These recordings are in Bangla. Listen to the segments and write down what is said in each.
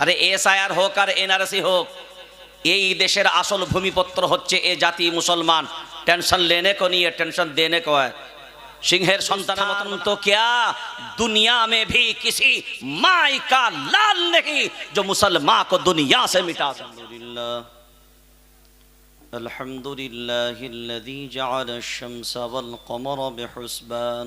আরে এসআইআর হোক আর এনআরসি হোক এই দেশের আসল ভূমিপত্র হচ্ছে এ জাতি মুসলমান টেনশন লেনে को नहीं है टेंशन देने को है सिंहेर संतान मतन तो क्या दुनिया में भी किसी माई का लाल नहीं जो मुसलमान को दुनिया से मिटा अल्हम्दुलिल्लाह الحمد لله الذي جعل الشمس والقمر بحسبان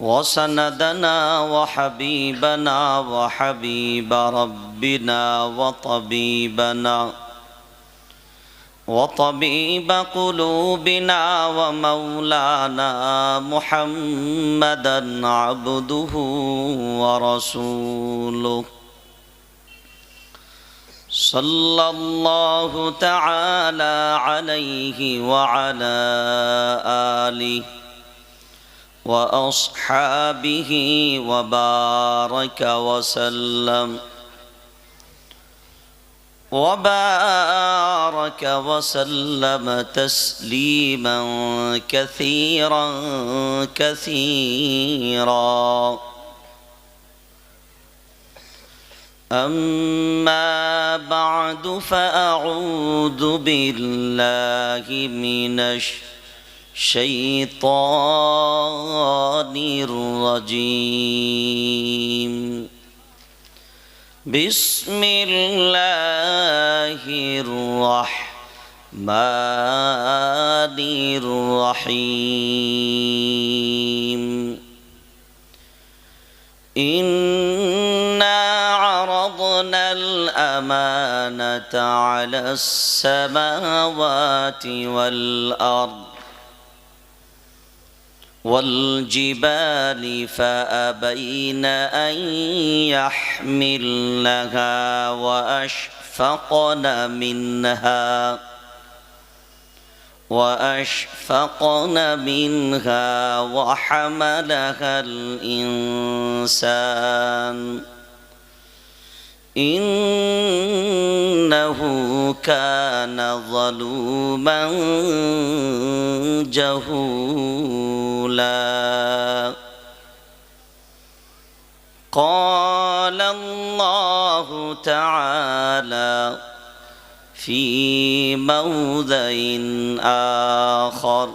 وسندنا وحبيبنا وحبيب ربنا وطبيبنا وطبيب قلوبنا ومولانا محمدا عبده ورسوله. صلى الله تعالى عليه وعلى آله وأصحابه وبارك وسلم. وبارك وسلم تسليما كثيرا كثيرا. أما بعد فأعوذ بالله من الشيطان الرجيم بسم الله الرحمن الرحيم إنا عرضنا الأمانة على السماوات والأرض والجبال فأبين أن يحملنها وأشفقن منها وأشفقن منها وحملها الإنسان إنه كان ظلوما جهولا. قال الله تعالى في موضع آخر.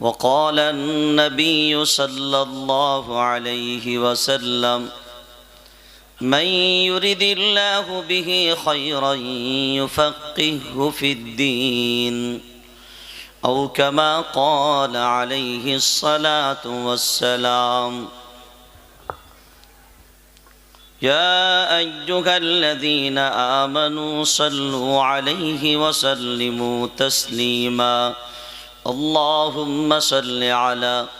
وقال النبي صلى الله عليه وسلم من يرد الله به خيرا يفقهه في الدين أو كما قال عليه الصلاة والسلام يا أيها الذين آمنوا صلوا عليه وسلموا تسليما اللهم صل على محمد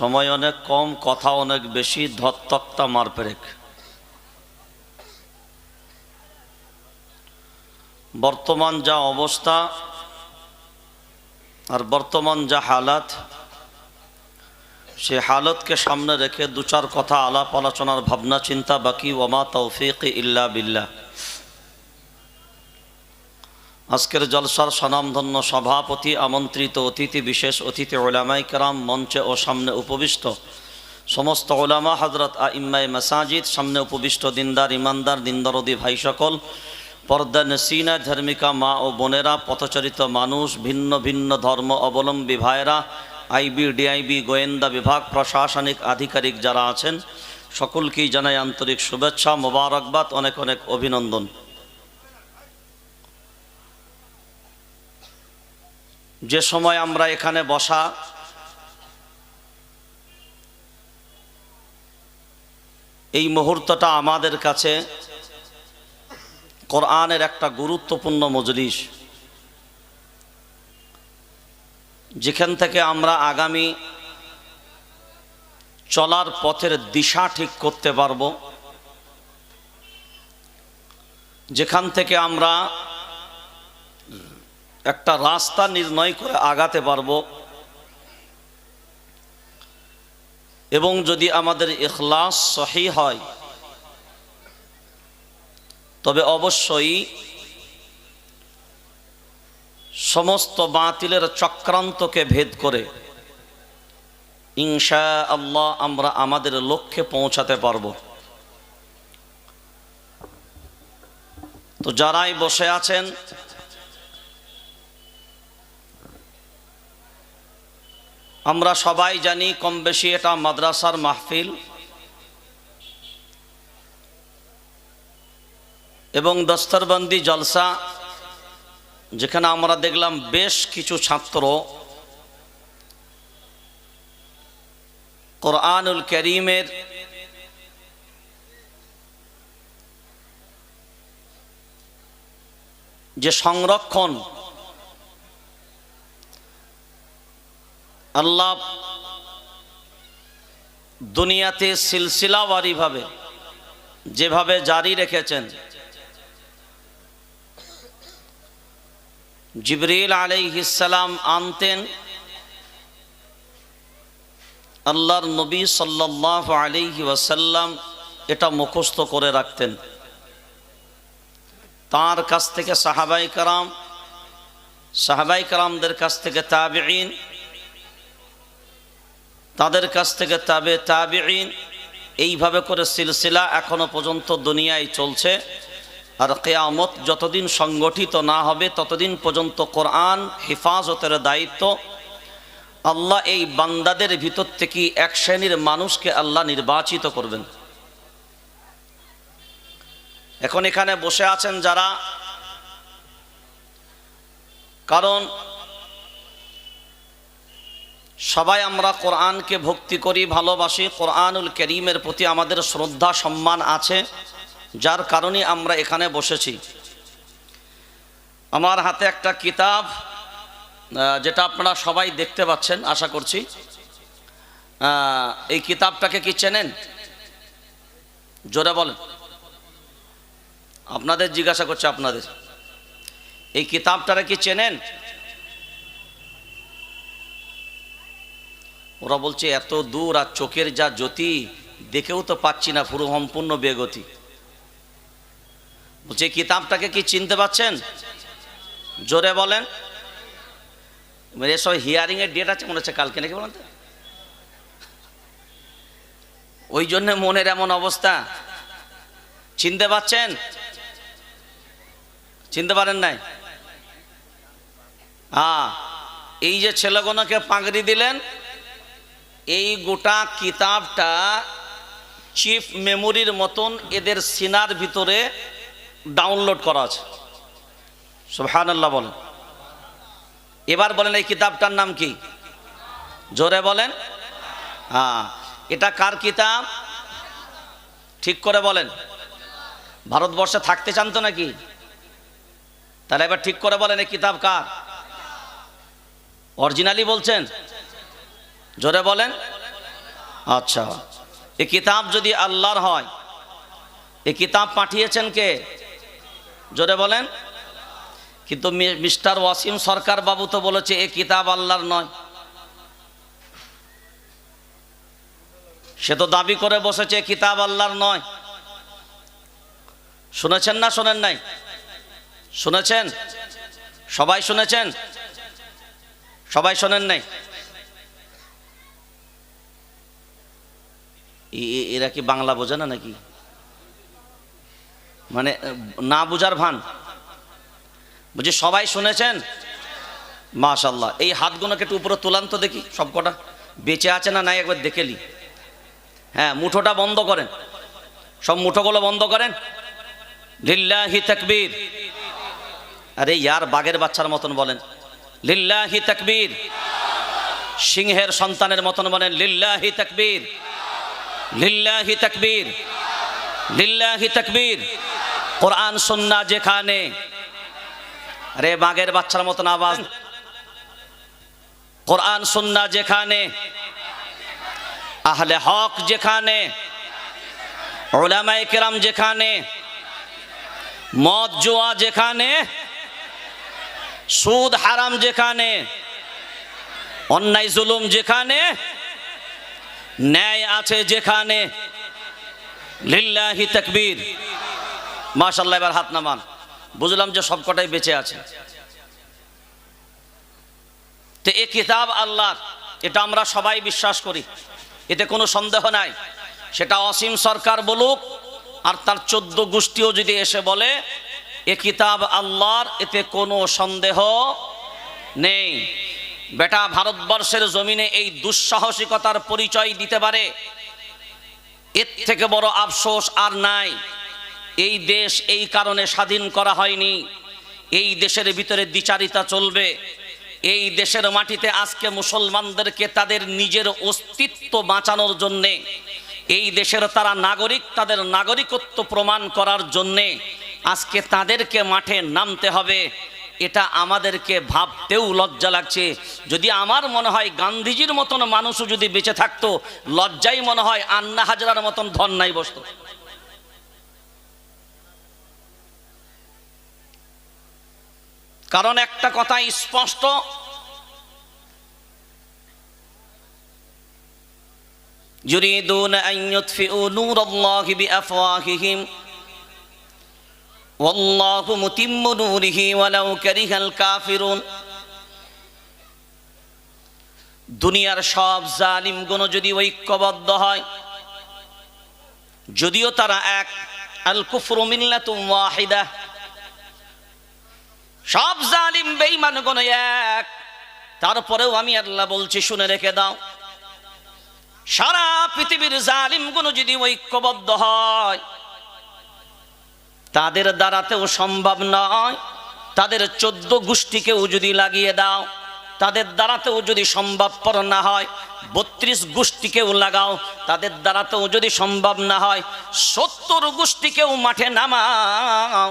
সময় অনেক কম, কথা অনেক বেশি ধত্তক্তা মার পেরেক। বর্তমান যা অবস্থা আর বর্তমান যা হালাত সে হালতকে সামনে রেখে দু চার কথা আলাপ আলোচনার ভাবনা চিন্তা বাকি, ওমা তৌফিক ইল্লা বিল্লাহ। আজকের জলসার স্বনামধন্য সভাপতি আমন্ত্রিত অতিথি, বিশেষ অতিথি ওলামাই কেরাম মঞ্চে ও সামনে উপবিষ্ট সমস্ত ওলামা হজরত আইম্মাই মাসাজিদ, সামনে উপবিষ্ট দিনদার, ইমানদার, দিনদরদি ভাই সকল, পর্দা নসিনা ধর্মিকা মা ও বোনেরা, পথচারিত মানুষ, ভিন্ন ভিন্ন ধর্ম অবলম্বী ভাইরা আইবি, ডিআইবি, গোয়েন্দা বিভাগ, প্রশাসনিক আধিকারিক যারা আছেন, সকলকেই জানাই আন্তরিক শুভেচ্ছা, মোবারকবাদ, অনেক অনেক অভিনন্দন। যে সময় আমরা এখানে বসা, এই মুহূর্তটা আমাদের কাছে কোরআনের একটা গুরুত্বপূর্ণ মজলিস, যেখান থেকে আমরা আগামী চলার পথের দিশা ঠিক করতে পারব, যেখান থেকে আমরা একটা রাস্তা নির্ণয় করে আগাতে পারব। এবং যদি আমাদের ইখলাস সহি হয়, তবে অবশ্যই সমস্ত বাতিলের চক্রান্তকে ভেদ করে ইনশা আল্লাহ আমরা আমাদের লক্ষ্যে পৌঁছাতে পারব। তো যারাই বসে আছেন আমরা সবাই জানি কম বেশি এটা মাদ্রাসার মাহফিল। এবং দস্তরবন্দি জলসা, যেখানে আমরা দেখলাম বেশ কিছু ছাত্র কোরআনুল করিমের যে সংরক্ষণ আল্লাহ দুনিয়াতে সিলসিলাওয়ারিভাবে যেভাবে জারি রেখেছেন, জিবরিল আলাইহিসালাম আনতেন, আল্লাহর নবী সাল্লাহ আলাইহি ওয়াসাল্লাম এটা মুখস্থ করে রাখতেন। তার কাছ থেকে সাহাবাই কারাম, সাহাবাই কারামদের কাছ থেকে তাবেইন তাদের কাছ থেকে তাবে তাবেইন এইভাবে করে সিলসিলা এখনও পর্যন্ত দুনিয়ায় চলছে। আর কেয়ামত যতদিন সংগঠিত না হবে, ততদিন পর্যন্ত কোরআন হেফাজতের দায়িত্ব। আল্লাহ এই বান্দাদের ভিতর থেকে এক শ্রেণির মানুষকে আল্লাহ নির্বাচিত করবেন। এখন এখানে বসে আছেন যারা, কারণ সবাই আমরা কোরআনকে ভক্তি করি, ভালোবাসি। কোরআনুল করিমের প্রতি আমাদের শ্রদ্ধা, সম্মান আছে, যার কারণে আমরা এখানে বসেছি। আমার হাতে একটা কিতাব যেটা আপনারা সবাই দেখতে পাচ্ছেন, আশা করছি। এই কিতাবটাকে কি চেনেন? জোরে বলেন। আপনাদের জিজ্ঞাসা করছে আপনাদের। এই কিতাবটারা কি চেনেন? ওরা বলছে, এত দূর আর চোখের যা জ্যোতি, দেখেও তো পাচ্ছি না পুরো সম্পূর্ণ বেগতি। বলছে, কিতাবটাকে কি চিনতে পাচ্ছেন? জোরে বলেন। এসব হিয়ারিং এর ডেট আছে, মনে হচ্ছে কালকে নাকি বলেন তো? ওই জন্য মনের এমন অবস্থা। চিনতে পাচ্ছেন? চিনতে পারেন নাই? হ্যাঁ এই যে ছেলেগুলোকে পাগড়ি দিলেন এই গোটা কিতাবটা চিফ মেমোরির মতন এদের সিনার ভিতরে ডাউনলোড করা আছে। সুবহান আল্লাহ বলেন। এবার বলেন এই কিতাবটার নাম কি? জোরে বলেন। হ্যাঁ এটা কার কিতাব? ঠিক করে বলেন। ভারতবর্ষে থাকতে চান তো নাকি? তাহলে এবার ঠিক করে বলেন এই কিতাব কার? অরিজিনালি বলছেন? জোরে বলেন। আচ্ছা। এ কিতাব যদি আল্লাহর হয়, এ কিতাব পাঠিয়েছেন কে? জোরে বলেন। কিন্তু মিস্টার ওয়াসিম সরকার বাবু তো বলেছে, এ কিতাব আল্লাহর নয়। সে তো দাবি করে বসেছে কিতাব আল্লাহর নয়। শুনেছেন না শোনেন নাই? শুনেছেন? সবাই শুনেছেন? সবাই শোনেন নাই এ- এ- এরা কি বাংলা বোঝে না নাকি? মানে না বুঝার ভান। বুঝি সবাই শুনেছেন? মাশাল্লাহ এই হাতগুলোকে একটু উপরে তোলান তো দেখি, সব কটা। বেঁচে আছে না নাই একবার দেখেলি হ্যাঁ মুঠোটা বন্ধ করেন। সব মুঠোগুলো বন্ধ করেন। লিল্লাহি তাকবীর। আরে ইয়ার বাঘের বাচ্চার মতন বলেন। লিল্লাহি তাকবীর। সিংহের সন্তানের মতন বলেন, লিল্লাহি তাকবীর। লিল্লাহি তাকবীর লিল্লাহি তাকবীর। কোরআন, সুন্না যেখানে। আরে বাঘের বাচ্চার মতন আওয়াজ। কোরআন, সুন্না যেখানে। আহলে হক যেখানে। ওলামায়ে কেরাম যেখানে। মদ, জুয়া যেখানে। সুদ, হারাম যেখানে। অন্যায়, জুলুম যেখানে। ন্যায় আছে যেখানে। লিল্লাহি তাকবীর। মাশাল্লাহ এবার হাত নামান। বুঝলাম যে সবকটাই বেঁচে আছে। তো এ কিতাব আল্লাহর, এটা আমরা সবাই বিশ্বাস করি। এতে কোনো সন্দেহ নাই। সেটা অসীম সরকার বলুক, আর তার চোদ্দ গোষ্ঠীও যদি এসে বলে, এ কিতাব আল্লাহর, এতে কোনো সন্দেহ নেই। বেটা, ভারতবর্ষের জমিনে এই দুঃসাহসিকতার পরিচয় দিতে পারে? এর থেকে বড় আফসোস আর নাই। এই দেশ এই কারণে স্বাধীন করা হয়নি। এই দেশের ভিতরে দ্বিচারিতা চলবে। এই দেশের মাটিতে আজকে মুসলমানদেরকে তাদের নিজের অস্তিত্ব বাঁচানোর জন্যে, এই দেশের তারা নাগরিক, তাদের নাগরিকত্ব প্রমাণ করার জন্যে আজকে তাদেরকে মাঠে নামতে হবে। এটা আমাদেরকে ভাবতেও লজ্জা লাগছে যদি আমার মনে হয় গান্ধীজির মতন মানুষও যদি বেঁচে থাকতো লজ্জাই মনে হয় আন্না হাজরার মতন ধন নাই বসত কারণ একটা কথা স্পষ্ট يريدون أن يطفئوا نور الله بأفواههم والله متم نوره ولو كره الكافرون দুনিয়ার সব জালিম গুণ যদি ঐক্যবদ্ধ হয় যদিও তারা এক আল কুফরু মিল্লাতুম ওয়াহিদা সব জালিম বেঈমান গুণ এক তারপরেও আমি আল্লাহ বলছি শুনে রেখে দাও সারা পৃথিবীর জালিম গুণ যদি ঐক্যবদ্ধ হয় তাদের দ্বারাতেও সম্ভব নয়। তাদের চোদ্দ গোষ্ঠীকেও যদি লাগিয়ে দাও, তাদের দ্বারাতেও যদি সম্ভবপর না হয়, বত্রিশ গোষ্ঠীকেও লাগাও, তাদের দ্বারাতেও যদি সম্ভব না হয়, সত্তর গোষ্ঠীকেও মাঠে নামাও,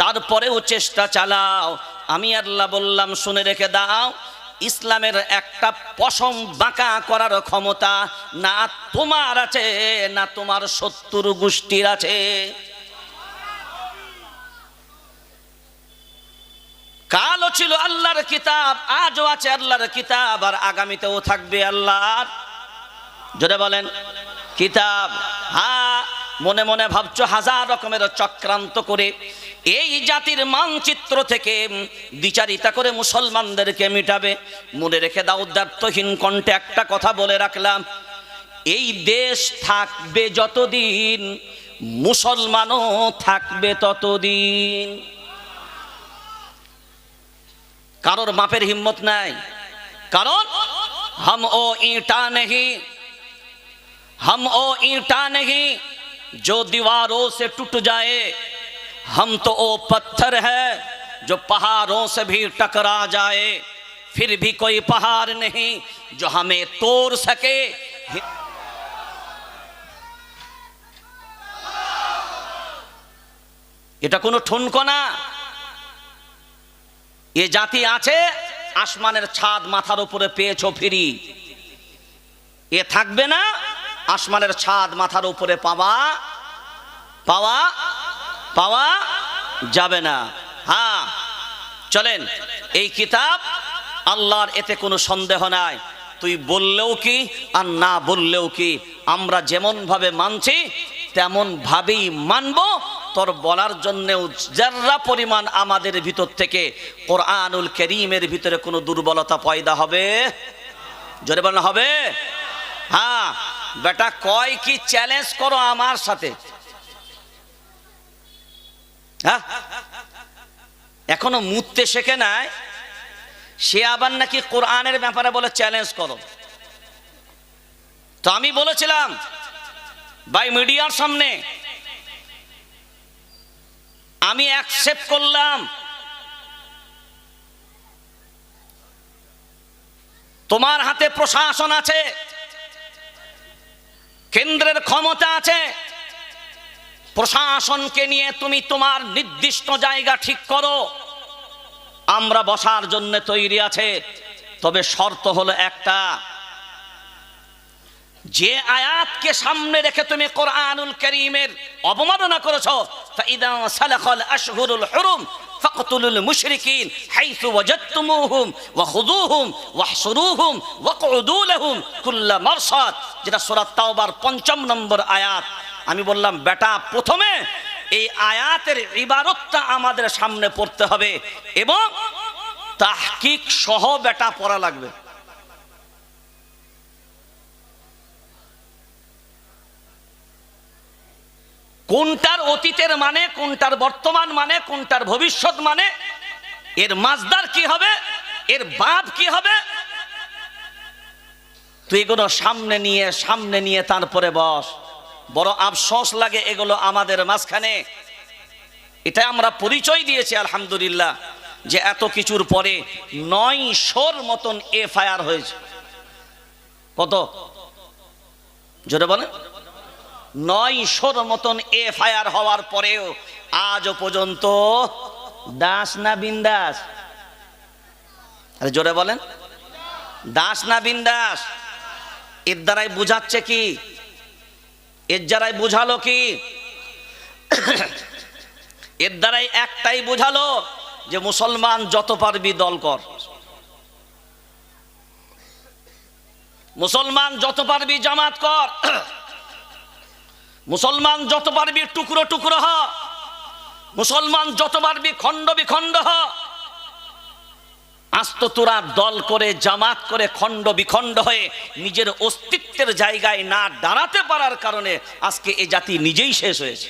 তারপরেও চেষ্টা চালাও। আমি আল্লাহ বললাম, শুনে রেখে দাও, ইসলামের একটা পশম বাঁকা করার ক্ষমতা না তোমার আছে, না তোমার সত্তর গোষ্ঠীর আছে। কালও ছিল আল্লাহর কিতাব, আজও আছে আল্লাহর কিতাব, আর আগামীতেও থাকবে আল্লাহর। জোরে বলেন, কিতাব। হ্যাঁ মনে মনে ভাবছ হাজার রকমের চক্রান্ত করে এই জাতির মানচিত্র থেকে দ্বিচারিতা করে মুসলমানদেরকে মিটাবে। মনে রেখে দাও উদ্যার্থহীন কণ্ঠে একটা কথা বলে রাখলাম। এই দেশ থাকবে যতদিন, মুসলমানও থাকবে ততদিন। কারোর মাপের হিম্মত নাই কারণ हम ओ ईंटा नहीं हम ओ ईंटा नहीं जो दीवारों से टूट जाए हम तो ओ पत्थर है जो पहाड़ों से भी टकरा जाए फिर भी कोई पहाड़ नहीं जो हमें तोड़ सके এটা কোনো ঠুনকো না এ জাতি আছে, আসমানের ছাদ মাথার উপরে পেয়েছ ফিরি। এ থাকবে না, আসমানের ছাদ মাথার উপরে পাওয়া পাওয়া পাওয়া যাবে না। হ্যাঁ চলেন, এই কিতাব আল্লাহর এতে কোনো সন্দেহ নাই। তুই বললেও কি, আর না বললেও কি, আমরা যেমন ভাবে মানছি তেমন ভাবেই মানব তোর বলার জন্যেও যার্রা পরিমাণ আমাদের ভিতর থেকে কোরআনুল করিমের ভিতরে কোনো দুর্বলতা পয়দা হবে? জোরে বলা হবে? হ্যাঁ বেটা, কয় কি চ্যালেঞ্জ করো আমার সাথে? হ্যাঁ? এখনও মুততে শেখে নাই? সে আবার নাকি কোরআনের ব্যাপারে বলে চ্যালেঞ্জ করো। তো আমি বলেছিলাম বাই মিডিয়ার সামনে আমি অ্যাকসেপ্ট করলাম। তোমার হাতে প্রশাসন আছে। কেন্দ্রের ক্ষমতা আছে। প্রশাসনকে নিয়ে তুমি তোমার নির্দিষ্ট জায়গা ঠিক করো। আমরা বসার জন্য তৈরি আছে। তবে শর্ত হলো একটা। যে আয়াতকে সামনে রেখে তুমি কোরআনুল করিমের অবমাননা করেছ আশহুরুল হুরুম, ফাকতুলুল মুশরিকিন হাইথু ওয়াজাদতুমুহুম, ওয়া খুযুহুম, ওয়াহসুরুহুম ওয়াকউদু লাহুম কুল্লা মারসাদ, যেটা সূরা তাওবার পঞ্চম নম্বর আয়াত। আমি বললাম, বেটা, প্রথমে এই আয়াতের ইবারতটা আমাদের সামনে পড়তে হবে এবং তাহকিক সহ বেটা পড়া লাগবে। কোনটার অতীতের মানে কোনটার বর্তমান মানে কোনটার ভবিষ্যৎ মানে এর মাজদার কি হবে, এর বাপ কি হবে? তুই এগুলো সামনে নিয়ে সামনে নিয়ে তারপরে বস। বড় আফসোস লাগে এগুলো আমাদের মাঝখানে। এটা আমরা পরিচয় দিয়েছি, আলহামদুলিল্লাহ, যে এত কিছুর পরে নয়শোর মতন এফআইআর হয়েছে। কত? জোরে বলেন। নয়শোর মতন এফআইআর হওয়ার পরেও আজও পর্যন্ত দাস না বিন্দাস? আরে জোরে বলেন। দাস না বিন্দাস? এর দ্বারাই বুঝাচ্ছে কি? এর দ্বারাই বুঝালো কি? এর দ্বারাই একটাই বুঝালো যে মুসলমান যত পারবি দল কর। মুসলমান যত পারবি জামাত কর। মুসলমান যত পারবি টুকরো টুকরো হ। মুসলমান যত পারবি খণ্ড বিখণ্ড হ। আস্ত তোরা দল করে, জামাত করে খণ্ড বিখণ্ড হয়ে নিজের অস্তিত্বের জায়গায় না দাঁড়াতে পারার কারণে আজকে এ জাতি নিজেই শেষ হয়েছে।